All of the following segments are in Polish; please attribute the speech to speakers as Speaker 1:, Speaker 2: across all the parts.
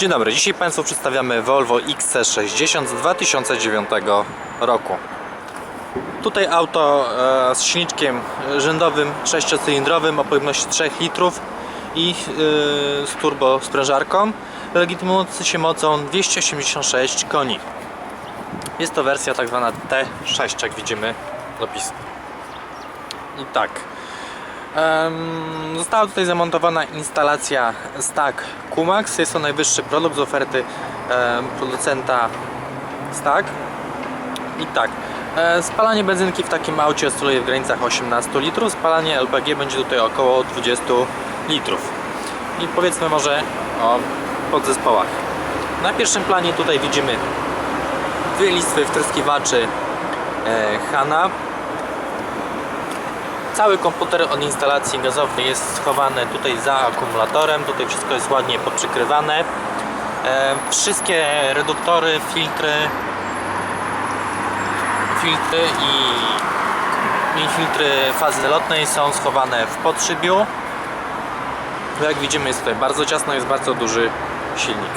Speaker 1: Dzień dobry, dzisiaj Państwu przedstawiamy Volvo XC60 z 2009 roku. Tutaj auto e, z silniczkiem rzędowym 6-cylindrowym o pojemności 3 litrów i e, z turbo sprężarką, legitymujący się mocą 286 koni. Jest to wersja tak zwana T6, jak widzimy z opisu. I tak. Została tutaj zamontowana instalacja Stack Kumax. Jest to najwyższy produkt z oferty producenta Stack. I tak, e, spalanie benzynki w takim aucie oscyluje w granicach 18 litrów, spalanie LPG będzie tutaj około 20 litrów. I powiedzmy może o podzespołach. Na pierwszym planie tutaj widzimy dwie listwy wtryskiwaczy e, Hana Cały komputer od instalacji gazowej jest schowany tutaj za akumulatorem. Tutaj wszystko jest ładnie poprzykrywane. E, wszystkie reduktory, filtry, filtry i, i filtry fazy lotnej są schowane w podszybiu. Jak widzimy jest tutaj bardzo ciasno, jest bardzo duży silnik.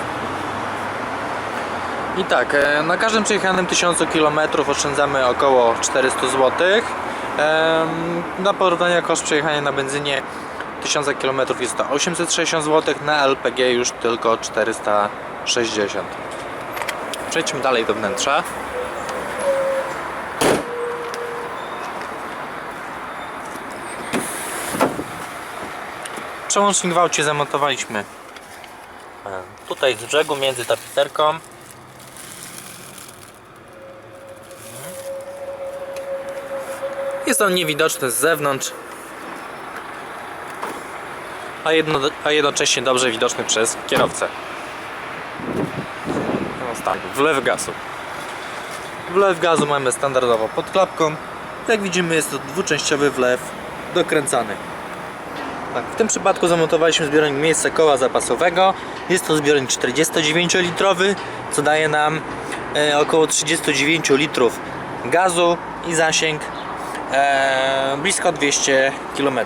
Speaker 1: I tak, e, na każdym przejechanym 1000 km oszczędzamy około 400 zł. Em, Dla porównania koszt przejechania na benzynie 1000 km jest to 860 zł, na LPG już tylko 460. Przejdźmy dalej do wnętrza. Przełącznik w aucie zamontowaliśmy tutaj z brzegu między tapicerką Jest on niewidoczny z zewnątrz, a, jedno, a jednocześnie dobrze widoczny przez kierowcę. No tak, wlew gazu. Wlew gazu mamy standardowo pod klapką. Jak widzimy jest to dwuczęściowy wlew dokręcany. Tak, w tym przypadku zamontowaliśmy zbiornik miejsca koła zapasowego. Jest to zbiornik 49-litrowy, co daje nam e, około 39 litrów gazu i zasięg e, blisko 200 km.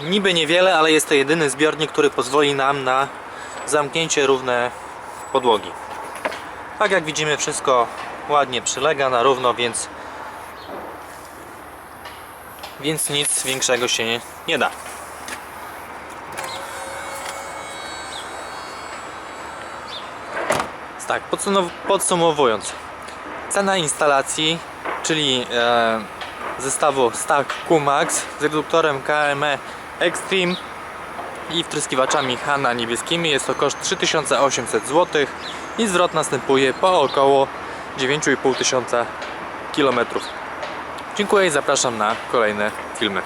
Speaker 1: Niby niewiele, ale jest to jedyny zbiornik, który pozwoli nam na zamknięcie równe podłogi. Tak jak widzimy wszystko ładnie przylega na równo, więc więc nic większego się nie, nie da. Tak, podsumow- podsumowując, cena instalacji, czyli e, zestawu Stack Kumax z reduktorem KME Extreme i wtryskiwaczami Hanna niebieskimi jest to koszt 3800 zł i zwrot następuje po około 9500 km. Dziękuję i zapraszam na kolejne filmy.